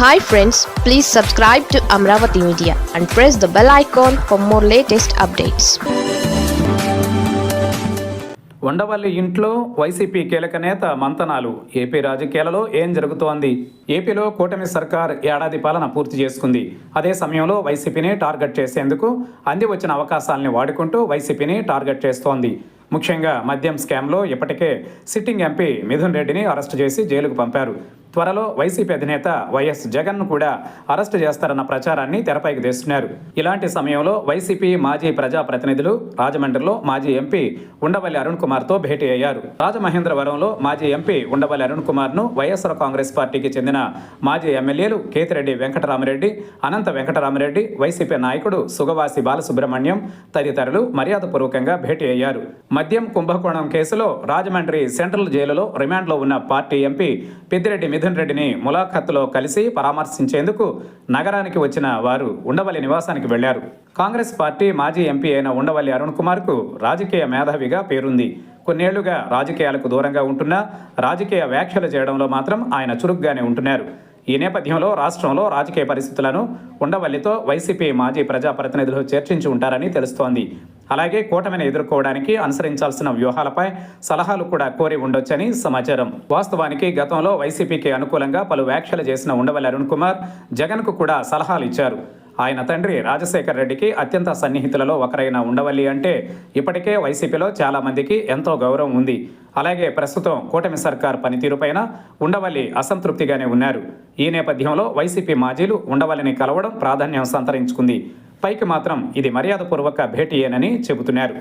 Hi friends please subscribe to Amaravati media and press the bell icon for more latest updates Undavalli ఇంట్లో వైసీపీ కీలక నేత మంతనాలు. AP రాజకీయాలలో ఏం జరుగుతోంది? ఏపీలో కూటమి సర్కార్ ఏడాది పాలన పూర్తి చేసుకుంది. అదే సమయంలో వైసీపీని టార్గెట్ చేసేందుకు అంది వచ్చిన అవకాశాలని వాడుకుంటూ వైసీపీని టార్గెట్ చేస్తోంది. ముఖ్యంగా మద్యం స్కామ్లో ఇప్పటికే సిట్టింగ్ ఎంపీ మిథున్ రెడ్డిని అరెస్టు చేసి జైలుకు పంపారు. త్వరలో వైసీపీ అధినేత వైఎస్ జగన్ను కూడా అరెస్టు చేస్తారన్న ప్రచారాన్ని తెరపైకి తెస్తున్నారు. ఇలాంటి సమయంలో వైసీపీ మాజీ ప్రజాప్రతినిధులు రాజమండ్రిలో మాజీ ఎంపీ ఉండవల్లి అరుణ్ కుమార్తో భేటీ అయ్యారు. రాజమహేంద్రవరంలో మాజీ ఎంపీ ఉండవల్లి అరుణ్ కుమార్ను వైఎస్ఆర్ కాంగ్రెస్ పార్టీకి చెందిన మాజీ ఎమ్మెల్యేలు కేతిరెడ్డి వెంకటరామరెడ్డి అనంత వెంకటరామరెడ్డి వైసీపీ నాయకుడు సుగవాసి బాలసుబ్రహ్మణ్యం తదితరులు మర్యాదపూర్వకంగా భేటీ అయ్యారు. మద్యం కుంభకోణం కేసులో రాజమండ్రి సెంట్రల్ జైలులో రిమాండ్లో ఉన్న పార్టీ ఎంపీ పెద్దిరెడ్డి మిథున్ రెడ్డిని ములాఖత్తులో కలిసి పరామర్శించేందుకు నగరానికి వచ్చిన వారు ఉండవల్లి నివాసానికి వెళ్ళారు. కాంగ్రెస్ పార్టీ మాజీ ఎంపీ అయిన ఉండవల్లి అరుణ్ కుమార్కు రాజకీయ మేధావిగా పేరుంది. కొన్నేళ్ళుగా రాజకీయాలకు దూరంగా ఉంటున్నా రాజకీయ వ్యాఖ్యలు చేయడంలో మాత్రం ఆయన చురుగ్గానే ఉంటున్నారు. ఈ నేపథ్యంలో రాష్ట్రంలో రాజకీయ పరిస్థితులను ఉండవల్లితో వైసీపీ మాజీ ప్రజాప్రతినిధులు చర్చించి ఉంటారని తెలుస్తోంది. అలాగే కూటమిని ఎదుర్కోవడానికి అనుసరించాల్సిన వ్యూహాలపై సలహాలు కూడా కోరి ఉండొచ్చని సమాచారం. వాస్తవానికి గతంలో వైసీపీకి అనుకూలంగా పలు వ్యాఖ్యలు చేసిన ఉండవల్లి అరుణ్ కుమార్ జగన్కు కూడా సలహాలు ఇచ్చారు. ఆయన తండ్రి రాజశేఖర్ రెడ్డికి అత్యంత సన్నిహితులలో ఒకరైన ఉండవల్లి అంటే ఇప్పటికే వైసీపీలో చాలామందికి ఎంతో గౌరవం ఉంది. అలాగే ప్రస్తుతం కూటమి సర్కార్ పనితీరుపైన ఉండవల్లి అసంతృప్తిగానే ఉన్నారు. ఈ నేపథ్యంలో వైసీపీ మాజీలు ఉండవల్లిని కలవడం ప్రాధాన్యం సంతరించుకుంది. పైకి మాత్రం ఇది మర్యాదపూర్వక భేటీయేనని చెబుతున్నారు.